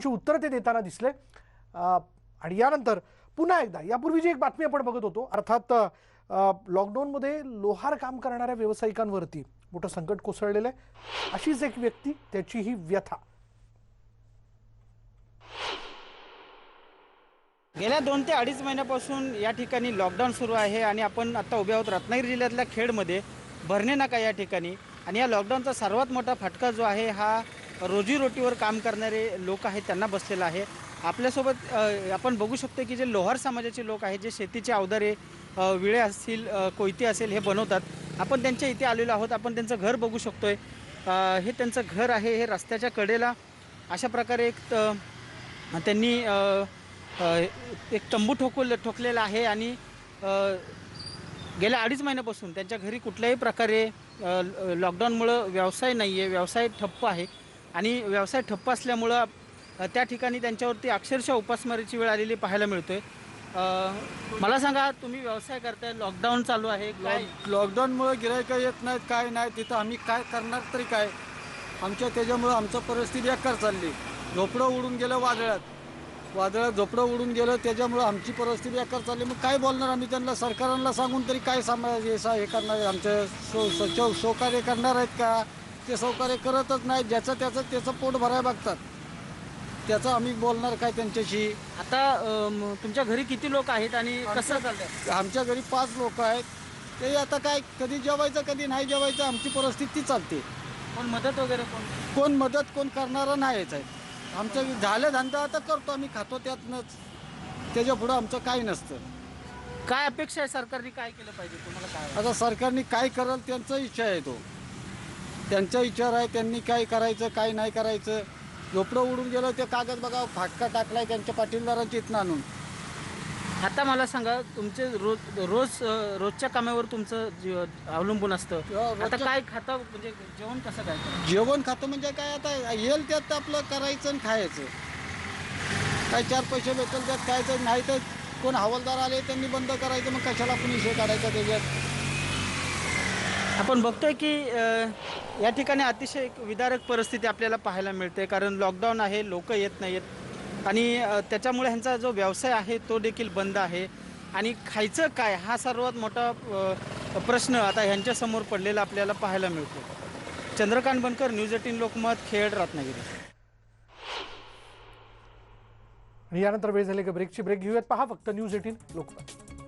ची उत्तर ते देताना दिसले. आणि यानंतर पुन्हा एकदा यापूर्वी जी एक बातमी आपण बघत होतो अर्थात लॉकडाऊनमध्ये लोहार काम करणाऱ्या व्यावसायिकांवरती मोठं संकट कोसळलेलं आहे. अशीच एक व्यक्ती त्याची ही व्यथा. गेल्या दोन ते अडीच महिन्यापासून या ठिकाणी लॉकडाऊन सुरू आहे आणि आपण आता उभे आहोत रत्नागिरी जिल्ह्यातल्या खेडमध्ये. भरणे नाका या ठिकाणी. आणि या लॉकडाऊनचा सर्वात मोठा फटका जो आहे हा रोजीरोटीवर काम करणारे लोक आहेत त्यांना बसलेलं आहे. आपल्यासोबत आपण बघू शकतो की जे लोहार समाजाचे लोक आहेत जे शेतीचे अवदारे विळे असतील कोयते असेल हे बनवतात. आपण त्यांच्या इथे आलेलो आहोत आपण त्यांचं घर बघू शकतोय. आहे हे त्यांचं घर आहे हे रस्त्याच्या कडेला. अशा प्रकारे एक त्यांनी एक तंबू ठोकवलं ठोकलेला आहे आणि गेल्या अडीच महिन्यापासून त्यांच्या घरी कुठल्याही प्रकारे ल- लॉकडाऊनमुळं व्यवसाय नाही आहे व्यवसाय ठप्प आहे. आणि व्यवसाय ठप्प असल्यामुळं त्या ठिकाणी त्यांच्यावरती अक्षरशः उपासमारीची वेळ आलेली पाहायला मिळतोय. मला सांगा तुम्ही व्यवसाय करताय लॉकडाऊन चालू आहे काय? लॉकडाऊनमुळे गिरायक येत नाहीत काय नाही तिथं आम्ही काय करणार तरी काय? आमच्या त्याच्यामुळं आमचं परिस्थिती एकार चालली. झोपडं उडून गेलं वादळात. वादळात झोपडं उडून गेलं त्याच्यामुळं आमची परिस्थिती एकार चालली. मग काय बोलणार आम्ही त्यांना? सरकारांना सांगून तरी काय सांभाळ हे सा- हे करणार आमच्या आमचं सो सहकार्य करणार आहेत का? ते सहकार्य करतच नाही ज्याचं त्याचं त्याचं पोट भरायला बघतात. त्याचं आम्ही बोलणार काय त्यांच्याशी? आता तुमच्या घरी किती लोक आहेत आणि कसं चाललंय? आमच्या घरी पाच लोक आहेत. ते आता काय कधी जेवायचं कधी नाही जेवायचं आमची परिस्थिती चालते. कोण मदत वगैरे कोण? कोण मदत कोण करणारा नाहीच आहे. आमचं झालं धंदा आता करतो आम्ही खातो त्यातनंच. त्याच्या पुढं आमचं काही नसतं. काय अपेक्षा आहे सरकारने काय केलं पाहिजे? तुम्हाला काय वाटतं? आता सरकारने काय करेल त्यांचा इच्छा आहे तो. त्यांचा विचार आहे त्यांनी काय करायचं काय नाही करायचं. झोपडं उडून गेलं ते कागद बघा फाटका टाकलाय त्यांच्या पाटीलदारांची इथनं आणून. आता मला सांगा तुमचे रोज रोज अ, रोजच्या कामावर तुमचं जीव अवलंबून असतं. रोजच्या- आता काय खाता म्हणजे जेवण कसं काय? करता? जेवण खातं म्हणजे काय आता येईल त्यात आपलं करायचं आणि खायचं. काय चार पैसे भेटेल त्यात खायचं नाही तर कोण हवालदार आले त्यांनी बंद करायचं मग कशाला आपण विषय काढायचा त्याच्यात? आपण बघतोय की अ, या ठिकाणी अतिशय एक विदारक परिस्थिती आपल्याला पाहायला मिळते कारण लॉकडाऊन आहे लोक येत नाहीत आणि अ, त्याच्यामुळे ह्यांचा जो व्यवसाय आहे तो देखील बंद आहे. आणि खायचं काय हा सर्वात मोठा अ, प्रश्न आता ह्यांच्यासमोर पडलेला आपल्याला पाहायला मिळतो. Chandrakant Bankar news eighteen Lokmat Khed Ratnagiri. आणि यानंतर वेळ झाली का ब्रेकची ब्रेक घेऊयात. पहा फक्त न्यूज एटीन लोकमत.